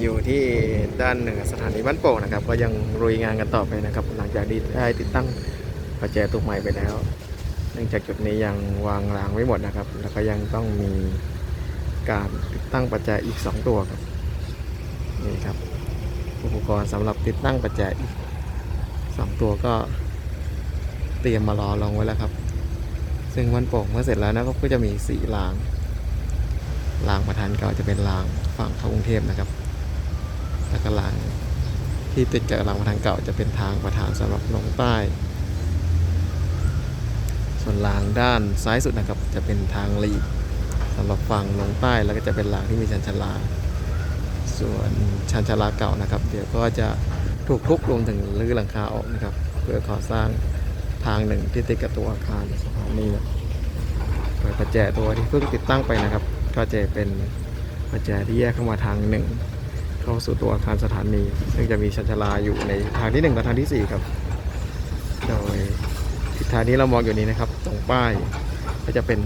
อยู่ที่ด้านเหนือสถานีบ้านโป่งนะครับ ก็ยังรุยงานกันต่อไปนะครับ หลังจากที่ได้ติดตั้งประแจตัวใหม่ไปแล้ว เนื่องจากจุดนี้ยังวางรางไม่หมดนะครับ แล้วก็ยังต้องมีการติดตั้งประแจอีก 2 ตัวครับนี่ครับอุปกรณ์สำหรับติดตั้งประแจอีก 2 ตัวก็เตรียมมารอลงไว้แล้วครับ ซึ่งวันโป่งเมื่อเสร็จแล้วนะครับก็จะมีสีราง รางประธานเก่าจะเป็นรางฝั่งเข้ากรุงเทพนะครับ แล้วก็รางที่ติดกับรางประธานเก่าจะเป็นทางประธานสำหรับลงใต้ ส่วนรางด้านซ้ายสุดนะครับ จะเป็นทางลีกสำหรับฝั่งลงใต้แล้วก็จะเป็นรางที่มีชันชลา ส่วนชันชลาเก่านะครับ เดี๋ยวก็จะถูกทุบรวมถึงรื้อหลังคาออกนะครับ เพื่อก่อสร้างทางหนึ่งที่ติดกับตัวอาคารสถานีนะโดยประแจตัวที่เพิ่งติดตั้งไปนะครับ ก็จะเป็นประแจที่แยกเข้ามาทางหนึ่งเข้าสู่ตัวอาคารสถานี ซึ่งจะมีชันชลาอยู่ในทางที่หนึ่งกับทางที่สี่ครับ โดยทิศทางที่เรามองอยู่นี้นะครับ ตรงป้ายก็จะเป็น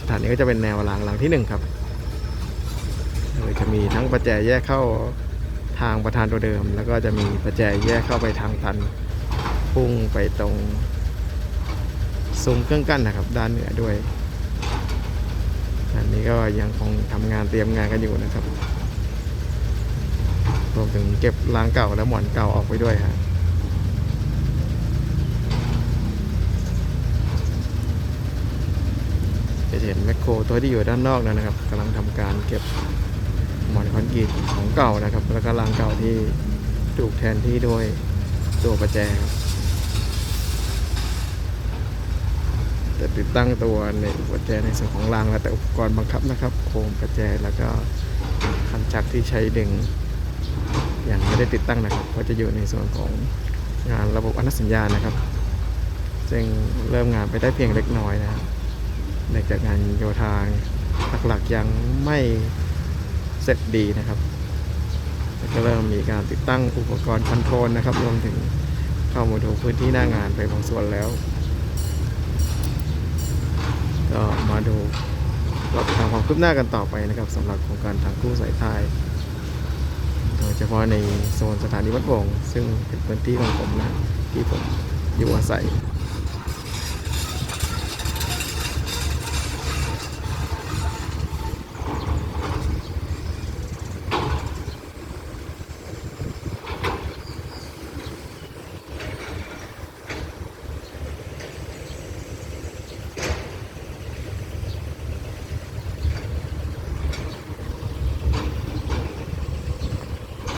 สถานีก็จะเป็นแนวรางหลังที่หนึ่งครับ โดยจะมีทั้งประแจแยกเข้าทางประธานตัวเดิม แล้วก็จะมีประแจแยกเข้าไปทางตันพุ่งไปตรงซุ้มเครื่องกั้นนะครับ ด้านเหนือด้วย นนี้ก็ยังคงทำงานเตรียมงานกันอยู่นะครับรวมถึงเก็บรางเก่าและหมอนเก่าออกไปด้วยฮะจะเห็นแมคโครตัวที่อยู่ด้านนอกนั้นนะครับกำลังทำการเก็บหมอนคอนกรีตของเก่านะครับ แล้วก็รางเก่าที่ถูกแทนที่ด้วยตัวประแจครับ จะติดตั้งตัวในประแจในส่วนของรางและแต่อุปกรณ์บังคับนะครับ โคมประแจแล้วก็คันจักรที่ใช้ดึงยังไม่ได้ติดตั้งนะครับก็จะอยู่ในส่วนของงานระบบอนุสัญญาณนะครับซึ่งเริ่มงานไปได้เพียงเล็กน้อยนะครับเนื่องจากงานโยธาหลักๆยังไม่เสร็จดีนะครับแล้วก็เริ่มมีการติดตั้งอุปกรณ์คอนโทรลนะครับรวมถึงเข้ามาดูพื้นที่หน้างานไปบางส่วนแล้ว ก็มาดูรับทางความคืบหน้ากันต่อไปนะครับสำหรับโครงการทางคู่สายใต้โดยเฉพาะในโซนสถานีวัดบงซึ่งเป็นพื้นที่ของผมนะที่ผมอยู่อาศัย